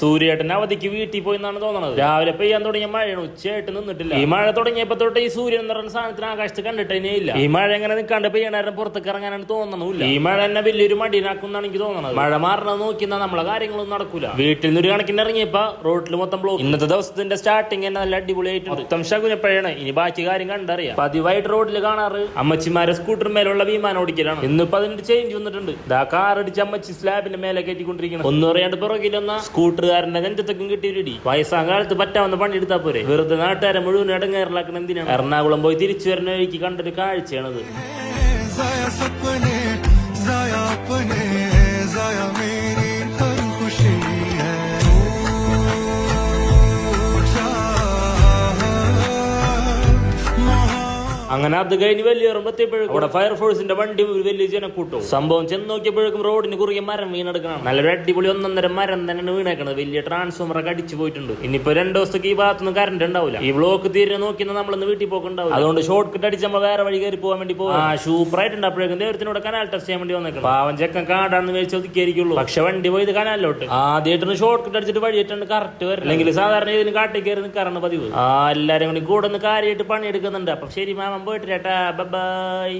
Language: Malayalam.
സൂര്യേട്ടൻ അവധിക്ക് വീട്ടിൽ പോയി എന്നാണ് തോന്നുന്നത് രാവിലെ പെയ്യാൻ തുടങ്ങിയ മഴയാണ്. ഉച്ചയായിട്ട് നിന്നിട്ടില്ല. ഈ മഴ തുടങ്ങിയപ്പോ തൊട്ട് ഈ സൂര്യൻ എന്ന് പറയുന്ന സാധനത്തിന് ആകാശത്ത് കണ്ടിട്ടേ ഇല്ല. ഈ മഴ എങ്ങനെ നിൽക്കാണ്ട് പെയ്യണായിരുന്നു പുറത്തേക്ക് ഇറങ്ങാനാണ് തോന്നുന്നില്ല ഈ മഴ എന്നെ വലിയൊരു മടിയിലാക്കുന്നാണ് എനിക്ക് തോന്നുന്നത് മഴ മാറണത് നോക്കിന്നാ നമ്മളെ കാര്യങ്ങളൊന്നും നടക്കൂല. വീട്ടിൽ നിന്ന് ഒരു കണക്കിന് ഇറങ്ങിയപ്പോ റോഡിൽ മൊത്തം ബ്ലോക്ക് ഇന്നത്തെ ദിവസത്തിന്റെ സ്റ്റാർട്ടിങ് തന്നെ നല്ല അടിപൊളിയായിട്ടുണ്ട്. മൊത്തം ശകുനപ്പഴയാണ്. ഇനി ബാക്കി കാര്യം കണ്ടറിയാം. പതിവായിട്ട് റോഡിൽ കാണാറ് അമ്മച്ചിമാരെ സ്കൂട്ടർ മേലുള്ള വിമാനം ഓടിക്കലാണ്. ഇന്നിപ്പോ അതിന്റെ ചേഞ്ച് വന്നിട്ടുണ്ട്. ഇതാ കാർ അടിച്ച് അമ്മച്ചി സ്ലാബിന്റെ മേലെ കയറ്റിക്കൊണ്ടിരിക്കണം. ഒന്നും അറിയാണ്ട് പുറകിലൊന്ന സ്കൂട്ടറുകാരന്റെ നെഞ്ചത്തൊക്കെ കിട്ടിയിട്ടി വയസ്സാം കാലത്ത് പറ്റാവുന്ന പണി എടുത്താൽ പോരെ. വെറുതെ നാട്ടുകാരെ മുഴുവൻ ഇടങ്ങേറിലാക്കണം എന്തിനാണ് എറണാകുളം പോയി തിരിച്ചു വരുന്ന വഴിക്ക് കണ്ടൊരു കാഴ്ചയാണത്. അങ്ങനെ അത് കഴിഞ്ഞ് വലിയ എത്തിയപ്പോഴും അവിടെ ഫയർഫോഴ്സിന്റെ വണ്ടി വലിയ ജനക്കൂട്ടു. സംഭവം ചെന്ന് നോക്കിയപ്പോഴേക്കും റോഡിന് കുറുകെ മരം വീണെടുക്കണം നല്ലൊരു അടിപൊളി ഒന്നൊന്നര മരം തന്നെയാണ് വീണേക്കണത്. വലിയ ട്രാൻസ്ഫോമർ ഒക്കെ അടിച്ചു പോയിട്ടുണ്ട്. ഇനിയിപ്പോ രണ്ടു ദിവസത്തേക്ക് ഈ ഭാഗത്തുനിന്ന് കറണ്ട് ഉണ്ടാവില്ല ഈ ബ്ലോക്ക് തീരെ നോക്കി നമ്മളൊന്ന് വീട്ടിൽ പോക്കുണ്ടാവും അതുകൊണ്ട് ഷോർട്ട് കട്ട് അടിച്ച് നമ്മൾ വേറെ വഴി കയറി പോകാൻ വേണ്ടി പോകും ആ സൂപ്പർ ആയിട്ടുണ്ട്. അപ്പോഴേക്കും ദൈവത്തിനോട് കനാൽ ടെസ്റ്റ് ചെയ്യാൻ വേണ്ടി വന്നേക്കണം. പാവൻ ചെക്കൻ കാടാന്ന് മേടിച്ച് ഒതുക്കിയായിരിക്കുള്ളൂ പക്ഷെ വണ്ടി പോയത് കനാലിലോട്ട് ആദ്യമായിട്ടൊന്ന് ഷോർട്ട് കട്ട് അടിച്ചിട്ട് വഴിയിട്ടുണ്ട് കറക്റ്റ് വരും അല്ലെങ്കിൽ സാധാരണ ഇതിന് കാട്ടിൽ കയറി നിൽക്കാറാണ് പതിവ്. ആ എല്ലാരും കൂടി കൂടെ ഒന്ന് കാര്യമായിട്ട് പണിയെടുക്കുന്നുണ്ട്. അപ്പൊ ശരി മാമൻ പോയിട്ട് ബൈ